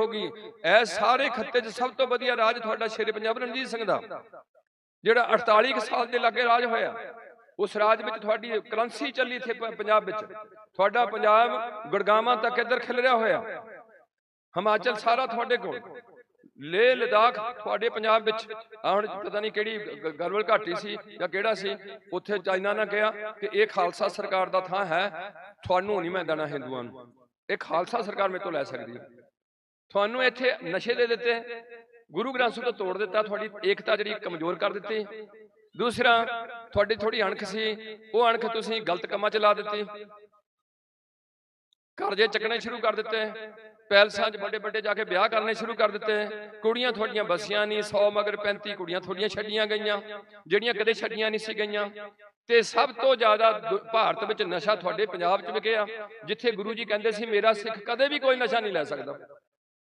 ਹੋ ਇਹ ਸਾਰੇ ਖੱਤੇ 'ਚ ਸਭ ਤੋਂ ਵਧੀਆ ਰਾਜ ਤੁਹਾਡਾ ਸ਼ੇਰੇ ਪੰਜਾਬ ਰਣਜੀਤ ਸਿੰਘ ਦਾ, ਜਿਹੜਾ 48 ਸਾਲ ਦੇ ਲਾਗੇ ਰਾਜ ਹੋਇਆ। ਉਸ ਰਾਜ ਵਿੱਚ ਤੁਹਾਡੀ ਕਰੰਸੀ ਚੱਲੀ ਇੱਥੇ ਪੰਜਾਬ ਵਿੱਚ। ਤੁਹਾਡਾ ਪੰਜਾਬ ਗੁੜਗਾਵਾਂ ਤੱਕ ਇੱਧਰ ਖਿਲ ਰਿਹਾ ਹੋਇਆ। ਹਿਮਾਚਲ ਸਾਰਾ ਤੁਹਾਡੇ ਕੋਲ। ਲੇਹ ਲਦਾਖ ਤੁਹਾਡੇ ਪੰਜਾਬ ਵਿੱਚ। ਹੁਣ ਪਤਾ ਨਹੀਂ ਕਿਹੜੀ ਗ- ਗਰਵਲ ਘਾਟੀ ਸੀ ਜਾਂ ਕਿਹੜਾ ਸੀ। ਉੱਥੇ ਚਾਈਨਾ ਨੇ ਕਿਹਾ ਕਿ ਇਹ ਖਾਲਸਾ ਸਰਕਾਰ ਦਾ ਥਾਂ ਹੈ। ਤੁਹਾਨੂੰ ਨਹੀਂ ਮੈਂ ਦੇਣਾ ਹਿੰਦੂਆਂ ਨੂੰ। ਇਹ ਖਾਲਸਾ ਸਰਕਾਰ ਮੇਰੇ ਤੋਂ ਲੈ ਸਕਦੀ ਹੈ। ਤੁਹਾਨੂੰ ਇੱਥੇ ਨਸ਼ੇ ਦੇ ਦਿੱਤੇ, ਗੁਰੂ ਗ੍ਰੰਥ ਸਾਹਿਬ ਤੋਂ ਤੋੜ ਦਿੱਤਾ, ਤੁਹਾਡੀ ਏਕਤਾ ਜਿਹੜੀ ਕਮਜ਼ੋਰ ਕਰ ਦਿੱਤੀ। ਦੂਸਰਾ, ਤੁਹਾਡੀ ਥੋੜੀ ਅਣਖ ਸੀ, ਉਹ ਅਣਖ ਤੁਸੀਂ ਗਲਤ ਕੰਮਾਂ 'ਚ ਲਾ ਦਿੱਤੀ। ਕਰਜ਼ੇ ਚੱਕਣੇ ਸ਼ੁਰੂ ਕਰ ਦਿੱਤੇ, ਪੈਲਸਾਂ 'ਚ ਵੱਡੇ ਵੱਡੇ ਜਾ ਕੇ ਵਿਆਹ ਕਰਨੇ ਸ਼ੁਰੂ ਕਰ ਦਿੱਤੇ, ਕੁੜੀਆਂ ਤੁਹਾਡੀਆਂ ਬਸੀਆਂ ਨਹੀਂ 100 ਮਗਰ 35 ਕੁੜੀਆਂ ਤੁਹਾਡੀਆਂ ਛੱਡੀਆਂ ਗਈਆਂ, ਜਿਹੜੀਆਂ ਕਦੇ ਛੱਡੀਆਂ ਨਹੀਂ ਸੀ ਗਈਆਂ। ਤੇ ਸਭ ਤੋਂ ਜ਼ਿਆਦਾ ਦੁ- ਭਾਰਤ ਵਿੱਚ ਨਸ਼ਾ ਤੁਹਾਡੇ ਪੰਜਾਬ 'ਚ ਵਿਕਿਆ, ਜਿੱਥੇ ਗੁਰੂ ਜੀ ਕਹਿੰਦੇ ਸੀ, ਮੇਰਾ ਸਿੱਖ ਕਦੇ ਵੀ ਕੋਈ ਨਸ਼ਾ ਨਹੀਂ ਲੈ ਸਕਦਾ।